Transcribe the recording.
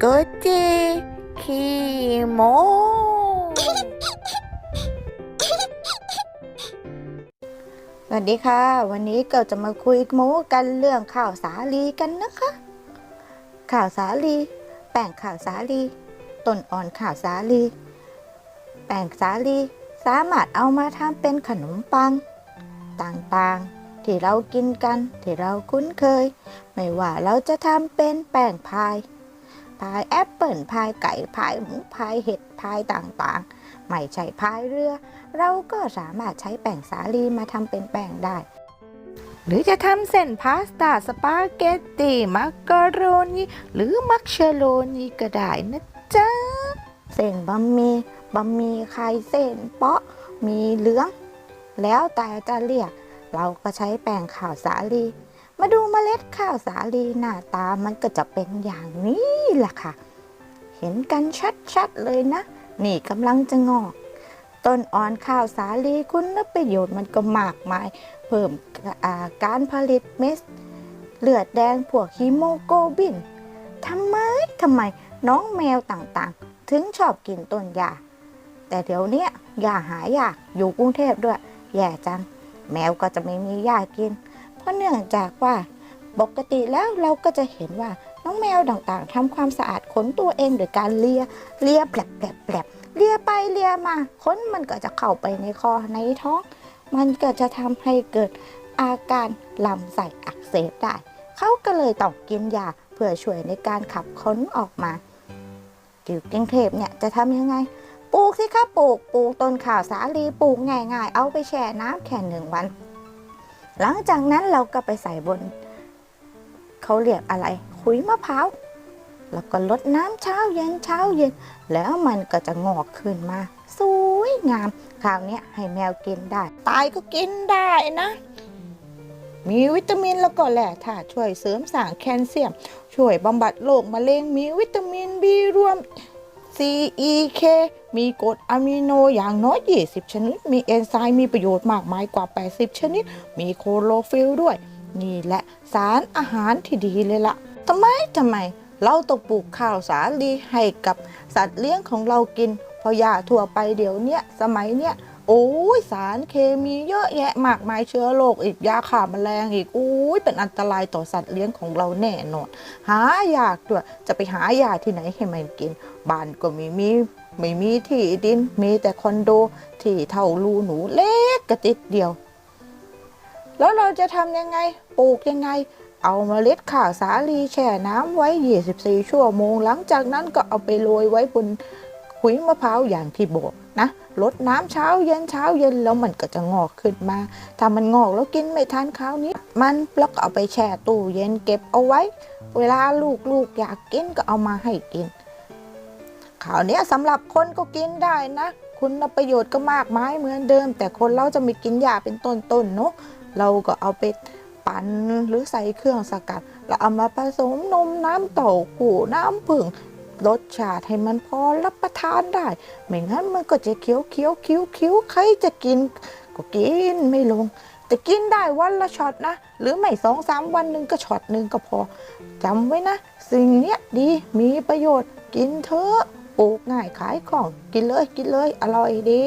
โกจิคีโมสวัสดีค่ะ วันนี้ก็จะมาคุยโม้กันเรื่องข่าวสาลีกันนะคะ ข่าวสาลี แป้งข่าวสาลีต้นอ่อนข่าวสาลี แป้งสาลีสามารถเอามาทำเป็นขนมปัง ต่างๆ ที่เรากินกันที่เราคุ้นเคย ไม่ว่าเราจะทำเป็นแป้งพาย พายแอปเปิลพายไก่พายหมูพายเห็ดพายต่างๆ ไม่ใช่พายเรือ เราก็สามารถใช้แป้งสาลีมาทำเป็นแป้งได้ หรือจะทำเส้นพาสต้าสปาเกตตีมักกะโรนีหรือมักเชโรนีก็ได้นะจ๊ะ เส้นบะหมี่บะหมี่ไข่เส้นเปาะมีเหลือง แล้วแต่จะเรียก เราก็ใช้แป้งข้าวสาลี มาดูเมล็ดข้าวสาลีหน้าตามันก็จะเป็นอย่างนี้แหละค่ะ เห็นกันชัดๆเลยนะ นี่กำลังจะงอก ต้นอ่อนข้าวสาลีคุณประโยชน์มันก็มากมาย เพิ่มาการผลิตเม็ดเลือดแดงพวกฮีโมโกบินทำไมทำไมน้องแมวต่างๆ ถึงชอบกินต้นยา แต่เดี๋ยวนี้ยาหายากอยู่กรุงเทพด้วย แย่จัง แมวก็จะไม่มียากิน เพราะเนื่องจากว่า ปกติแล้วเราก็จะเห็นว่าน้องแมวต่างๆทำความสะอาดขนตัวเองโดยการเลีย เลียแผลบแผลบแผลบเลียไปเลียมาขนมันก็จะเข้าไปในคอในท้อง มันก็จะทำให้เกิดอาการลำไส้อักเสบได้ เขาก็เลยต้องกินยาเพื่อช่วยในการขับค้นออกมาอยู่กรุงเทพเนี่ยจะทำยังไงปลูกสิคะปลูกปลูกต้นข่าวสาลีปลูกง่ายๆ เอาไปแช่น้ำแค่หนึ่งวัน หลังจากนั้นเราก็ไปใส่บน เขาเรียกอะไรขุยมะพร้าวแล้วก็ลดน้ำเช้าเย็นเช้าเย็น แล้วมันก็จะงอกขึ้นมา สวยงาม คราวนี้ให้แมวกินได้ ตายก็กินได้นะ มีวิตามินแล้วก็แหล่ธาตุช่วยเสริมสร้างแคลเซียม ช่วยบำบัดโรคมะเร็งมีวิตามินบีรวม C E K มีกรดอะมิโนอย่างน้อย 20 ชนิด มีเอนไซม์มีประโยชน์มากมายกว่า 80 ชนิด มีโคโลฟิลด้วย นี่แหละสารอาหารที่ดีเลยละ่ะทำไมทำไม เราต้องปลูกข้าวสาลีให้กับสัตว์เลี้ยงของเรากิน เพราะยาทั่วไปเดี๋ยวเนี้ยสมัยเนี้ย โอ้ยสารเคมีเยอะแยะมากมายเชื้อโรคอีกยาฆ่าแมลงอีกโอ้ยเป็นอันตรายต่อสัตว์เลี้ยงของเราแน่นอนหายากด้วยจะไปหายาที่ไหนให้มันกินบ้านก็ไม่มีไม่มีที่ดินมีแต่คอนโดที่เท่ารูหนูเล็กกระติดเดียว แล้วเราจะทำยังไงปลูกยังไง เอาเมล็ดข่าวสาลีแช่น้ำไว้ 24 ชั่วโมง หลังจากนั้นก็เอาไปโรยไว้บนขุยมะพร้าวอย่างที่บอกนะ ลดน้ำเช้าเย็นเช้าเย็นแล้วมันก็จะงอกขึ้นมา ถ้ามันงอกแล้วกินไม่ทันคราวนี้ มันแล้วก็เอาไปแช่ตู้เย็นเก็บเอาไว้ เวลาลูกๆอยากกินก็เอามาให้กินข่าวนี้สำหรับคนก็กินได้นะ คุณประโยชน์ก็มากมายเหมือนเดิม แต่คนเราจะไม่กินยาเป็นต้นๆเนาะเราก็เอาไปปั่นหรือใส่เครื่องสกัด แล้วเอามาผสมนมน้ำเต้าหู้น้ำผึ้ง รสชาติให้มันพอรับประทานได้ ไม่งั้นมันก็จะเคี้ยวเคี้ยวคิ้วคิ้วใครจะกิน ก็กินไม่ลง แต่กินได้วันละช็อตนะ หรือไม่สองสามวันหนึ่งก็ช็อตหนึ่งก็พอจำไว้นะ สิ่งเนี้ยดีมีประโยชน์กินเถอะปลูกง่ายขายของกินเลยกินเลยอร่อยดี